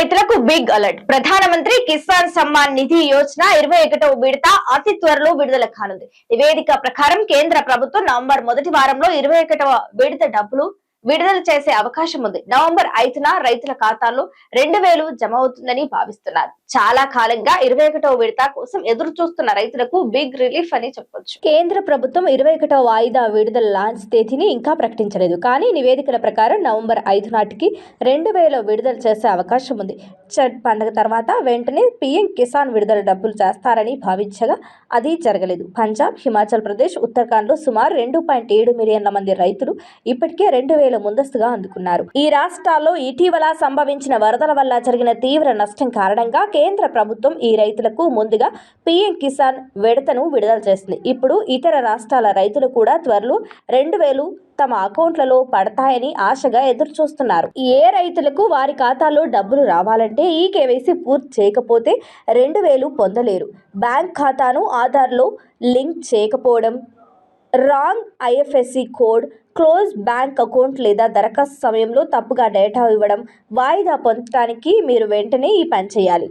రైతులకు big alert. ప్రధానమంత్రి కిసాన్ సమ్మాన్ నిధి యోజన ఇరవై ఒకటవ విడత అతి త్వరలో విడుదల కానుంది. నివేదిక ప్రకారం కేంద్ర ప్రభుత్వం నవంబర్ మొదటి వారంలో ఇరవై ఒకటవ విడత డబ్బులు విడుదల చేసే అవకాశం ఉంది. నవంబర్ ఐదున రైతుల ఖాతాలో రెండు వేలు జమ అవుతుందని భావిస్తున్నారు. చాలా కాలంగా ఇరవై ఒకటవ విడత కోసం ఎదురు చూస్తున్న రైతులకు బిగ్ రిలీఫ్ అని చెప్పొచ్చు. కేంద్ర ప్రభుత్వం ఇరవై ఒకటవ వాయిదా విడుదల లాంచ్ తేదీని ఇంకా ప్రకటించలేదు. కానీ నివేదికల ప్రకారం నవంబర్ ఐదు నాటికి రెండు వేల విడుదల చేసే అవకాశం ఉంది. చట్ పండుగ తర్వాత వెంటనే పీఎం కిసాన్ విడుదల డబ్బులు చేస్తారని భావించగా అది జరగలేదు. పంజాబ్ హిమాచల్ ప్రదేశ్ ఉత్తరాఖండ్లో సుమారు రెండు పాయింట్ ఏడు మిలియన్ల మంది రైతులు ఇప్పటికే రెండు వేల ముందస్తుగా అందుకున్నారు. ఈ రాష్ట్రాల్లో ఇటీవల సంభవించిన వరదల వల్ల జరిగిన తీవ్ర నష్టం కారణంగా కేంద్ర ప్రభుత్వం ఈ రైతులకు ముందుగా పీఎం కిసాన్ విడతను విడుదల చేసింది. ఇప్పుడు ఇతర రాష్ట్రాల రైతులు కూడా త్వరలో రెండు వేలు తమ అకౌంట్లలో పడతాయని ఆశగా ఎదురు చూస్తున్నారు ఏ రైతులకు వారి ఖాతాలో డబ్బులు రావాలంటే ఈ కేవైసీ పూర్తి చేయకపోతే రెండు వేలు పొందలేరు. బ్యాంక్ ఖాతాను ఆధార్లో లింక్ చేయకపోవడం wrong IFSC code close bank account లేదా దరఖాస్తు సమయంలో తప్పుగా డేటా ఇవ్వడం వాయిదా పొందటానికి మీరు వెంటనే ఈ పని చేయాలి.